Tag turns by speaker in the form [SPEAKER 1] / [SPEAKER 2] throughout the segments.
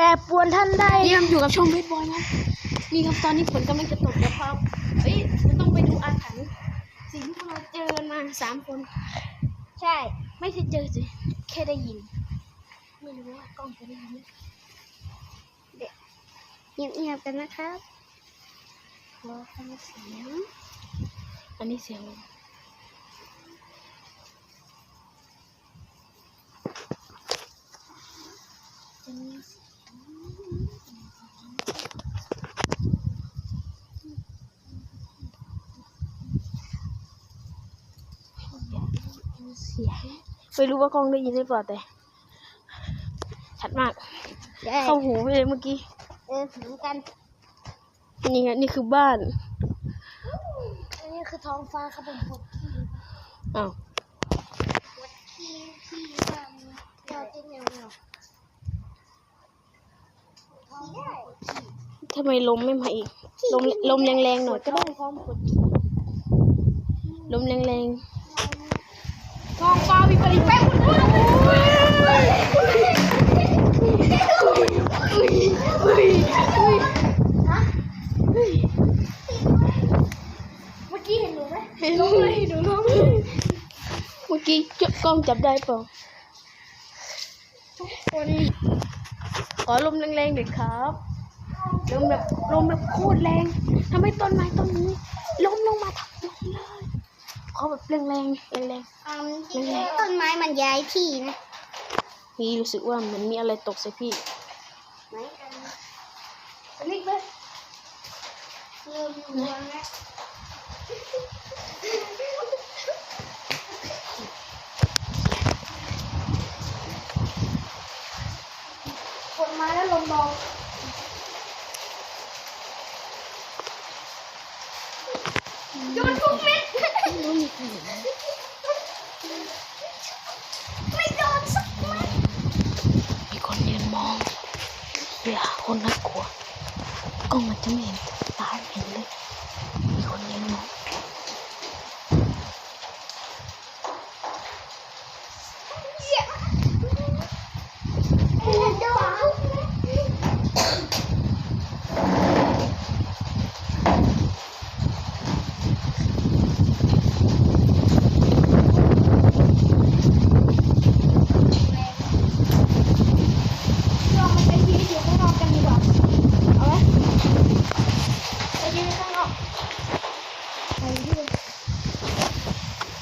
[SPEAKER 1] รปรวนท่านได้
[SPEAKER 2] นี่ครับอยู่กับช่องเบสบอยนะนี่ครับตอนนี้ฝนกำลังจะตกแล้วครับเฮ้ยเราต้องไปดูอาถรรพ์สิ่งที่เราเจอกันมาสามคน
[SPEAKER 1] ใช่
[SPEAKER 2] ไม่เคยเจอสิแค่ได้ยิน ไม่รู้ว่ากล้องจะได้ยินไหม
[SPEAKER 1] เงียบๆกันนะครับ
[SPEAKER 2] รอฟังเสียงอันนี้เสียงอะไรจะมีเสียง เสียงไม่รู้ว่ากล้องได้ยินหรือเปล่าแต่ ชัดมาก
[SPEAKER 1] ใช่
[SPEAKER 2] เข้าหูไปเลยเมื่อกี้
[SPEAKER 1] เออเหมือนกัน
[SPEAKER 2] นี่ไงนี่คือบ้าน
[SPEAKER 1] อันนี้คือท้องฟ้าครับผมปวดขี้
[SPEAKER 2] อ้าว
[SPEAKER 1] ปวดขี้ขี้ว่ามันยอดเต้นเร็วๆท้องฟ้าปวดขี้
[SPEAKER 2] ทำไมลมไม่มาอีก ลมลมแรงๆหน่อยก็ได้
[SPEAKER 1] ท้องปวด
[SPEAKER 2] ลมแรงๆท้องฟ้ามีปริมาณ
[SPEAKER 1] เมื่อกี้เห็นหนูไหม
[SPEAKER 2] เห็นเลยดูน้องเมื่อกี้เจ้ากล้องจับได้เปล่าทุกคนขอลมแรงๆหน่อยครับ ลมแบบลมแบบโคตรแรงทำให้ต้นไม้ต้นนี้ล้มลงมาทับลงเลยขอแบบแรงๆแรง
[SPEAKER 1] อืมจริงๆต้นไม้มันย้ายที่นะ
[SPEAKER 2] ๆพี่รู้สึกว่าเหมือนมีอะไรตกใส่พี่
[SPEAKER 1] ไหนกันรีบเลยเริ่มรวงแล้วฝนมาแล้วลมเบา โยนทุกเม็ดไม่โดนสักเม็ด
[SPEAKER 2] มีคนยืนมองอย่าคนน่ากลัวกล้องมันจะไม่เห็นแต่ตาเห็นเลย มีคนยืนมอง
[SPEAKER 1] เรามาไปยืนอยู่ข้างนอกกันดีกว่า เอาไหมไปยืนข้างนอกถ่า ยดิ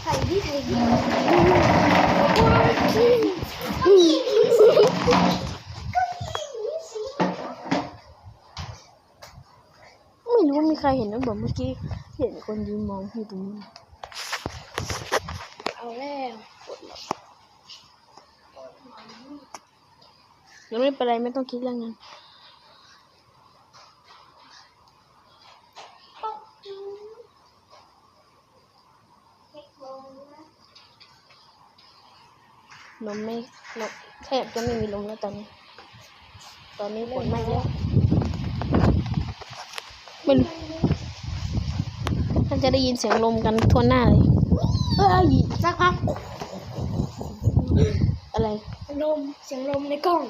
[SPEAKER 1] ถ่ดิถ่ดิก็ยิงสิ
[SPEAKER 2] ไม่รู้ว่ามีใครเห็นนะแบบเมื่อกี้ เห็นคนยืนมองอยู่ตรงนี้
[SPEAKER 1] เอาแล้ว
[SPEAKER 2] ยังไม่เป็นไรไม่ต้องคิดเรื่องนั้น ลมไม่ลมแทบจะไม่มีลมแล้วตอนนี้ ตอนนี้ฝนมาแล้วไม่รู้ท่านจะได้ยินเสียงลมกันทั่วหน้าเลยเอ้ย
[SPEAKER 1] สักพัก
[SPEAKER 2] อะไร
[SPEAKER 1] ลมเสียงลมในกล้อง